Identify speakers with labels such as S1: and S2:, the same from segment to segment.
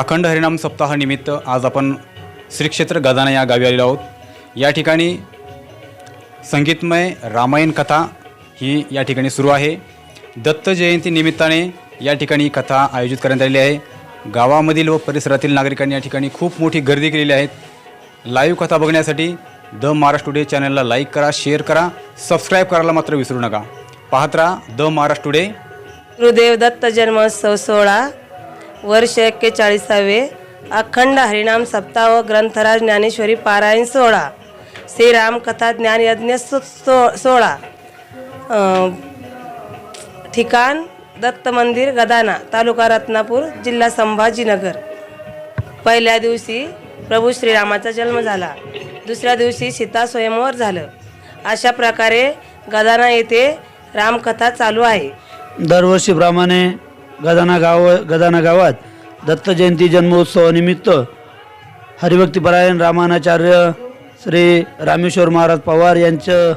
S1: अखंड हरिनाम सप्ताहानिमित्त आज आपण श्री क्षेत्र गदाना या गावी आलेलो आहोत. या ठिकाणी संगीतमय रामायण कथा ही या ठिकाणी सुरू आहे. दत्त जयंती निमित्ताने या ठिकाणी कथा आयोजित करण्यात आलेली आहे. गावामधील व परिसरातील नागरिकांनी या ठिकाणी खूप मोठी गर्दी केलेली आहे. लाईव्ह कथा बघण्यासाठी द महाराष्ट्र टुडे चॅनलला लाईक करा शेअर करा सबस्क्राईब करायला मात्र विसरू नका. पाहत राहा द महाराष्ट्र टुडे.
S2: गुरुदेव दत्त जन्मोत्सव सोहळा. वर्ष एक्केचाळीसावे अखंड हरिनाम सप्ताह व ग्रंथराज ज्ञानेश्वरी पारायण सोहळा. श्रीरामकथा ज्ञान यज्ञ सो सोहळा. ठिकाण दत्त मंदिर गदाना तालुका रत्नापूर जिल्हा संभाजीनगर. पहिल्या दिवशी प्रभू श्रीरामाचा जन्म झाला. दुसऱ्या दिवशी सीता स्वयंवर झालं. अशा प्रकारे गदाना येथे रामकथा चालू आहे.
S3: दरवर्षीप्रमाणे गदाना गाव गदाना गावात दत्त जयंती जन्मोत्सवानिमित्त हरिभक्तीपरायण रामानाचार्य श्री रामेश्वर महाराज पवार यांचं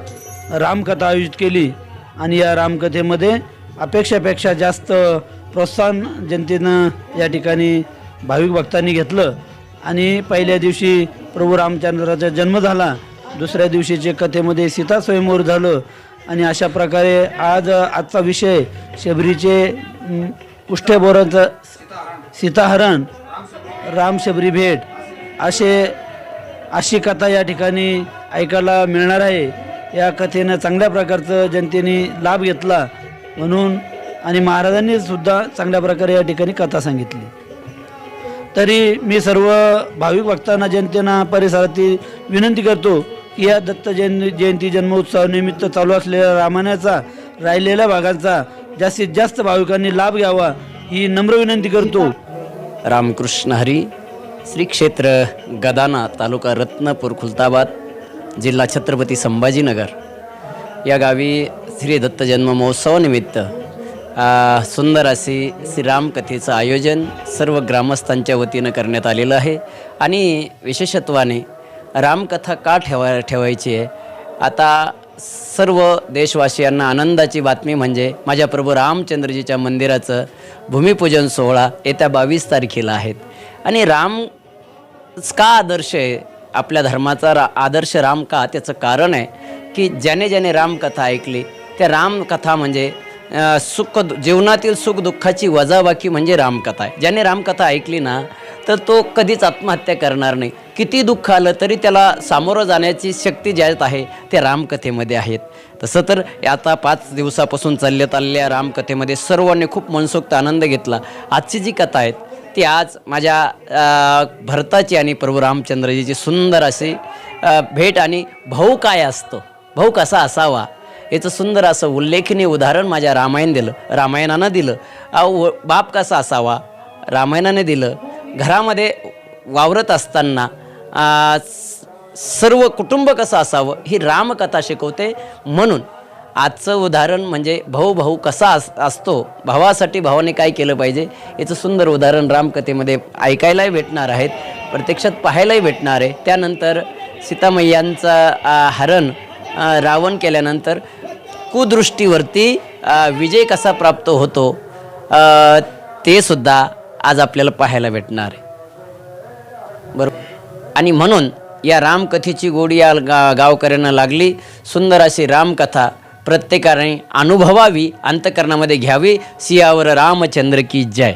S3: रामकथा आयोजित केली. आणि या रामकथेमध्ये अपेक्षापेक्षा जास्त प्रोत्साहन जनतेनं या ठिकाणी भाविक भक्तांनी घेतलं. आणि पहिल्या दिवशी प्रभू रामचंद्राचा जन्म झाला. दुसऱ्या दिवशीचे कथेमध्ये सीता स्वयंवर झालं. आणि अशा प्रकारे आज आजचा विषय शबरीचे अं, सीताहरण रामशबरी भेट असे अशी कथा या ठिकाणी ऐकायला मिळणार आहे. या कथेनं चांगल्या प्रकारचं जनतेने लाभ घेतला म्हणून आणि महाराजांनी सुद्धा चांगल्या प्रकारे या ठिकाणी कथा सांगितली. तरी मी सर्व भाविक भक्तांना जनतेना परिसरातील विनंती करतो की या दत्त जयंती जयंती जन्मोत्सवानिमित्त चालू असलेल्या रामायणाचा राहिलेल्या भागांचा जास्तीत जास्त भाविकांनी लाभ घ्यावा. ही नम्र विनंती करतो.
S4: रामकृष्ण हरी श्री क्षेत्र गदाना तालुका रत्नपूर खुलताबाद जिल्हा छत्रपती संभाजीनगर. या गावी श्री दत्त जन्म महोत्सवानिमित्त सुंदर अशी श्रीरामकथेचं आयोजन सर्व ग्रामस्थांच्या वतीनं करण्यात आलेलं आहे. आणि विशेषत्वाने रामकथा का ठेवा ठेवायची आहे? आता सर्व देशवासियांना आनंदाची बातमी म्हणजे माझ्या प्रभू रामचंद्रजीच्या मंदिराचं भूमिपूजन सोहळा येत्या बावीस तारखेला आहेत आणि राम का आदर्श आहे? आपल्या धर्माचा रा आदर्श राम का? त्याचं कारण आहे की ज्याने ज्याने रामकथा ऐकली त्या रामकथा म्हणजे सुख जीवनातील सुख दुःखाची वजाबाकी म्हणजे रामकथा आहे. ज्याने रामकथा ऐकली ना तर तो कधीच आत्महत्या करणार नाही. किती दुःख आलं तरी त्याला सामोरं जाण्याची शक्ती ज्यात आहे ते रामकथेमध्ये आहेत. तसं तर आता पाच दिवसापासून चालल्यात आलेल्या रामकथेमध्ये सर्वांनी खूप मनसोक्त आनंद घेतला. आजची जी कथा आहेत ती आज माझ्या भरताची आणि प्रभू रामचंद्रजीची सुंदर अशी भेट आणि भाऊ काय असतो भाऊ कसा असावा याचं सुंदर असं उल्लेखनीय उदाहरण माझ्या रामायण दिलं रामायणानं दिलं. अहो बाप कसा असावा रामायणाने दिलं. घरामध्ये वावरत असताना सर्व कुटुंब कसं असावं ही रामकथा शिकवते. म्हणून आजचं उदाहरण म्हणजे भाऊ भाऊ कसा अस असतो भावासाठी भावाने काय केलं पाहिजे याचं सुंदर उदाहरण रामकथेमध्ये ऐकायलाही भेटणार आहेत प्रत्यक्षात पाहायलाही भेटणार आहे. त्यानंतर सीतामय्यांचा हरण रावण केल्यानंतर कुदृष्टीवरती विजय कसा प्राप्त होतो तेसुद्धा ते सुद्धा आज आपल्याला पाहायला भेटणार आहे. बरोबर? आणि म्हणून या रामकथेची गोडी या गा गावकऱ्यांना लागली. सुंदर अशी रामकथा प्रत्येकाने अनुभवावी अंतकरणामध्ये घ्यावी. सियावर रामचंद्र की जय.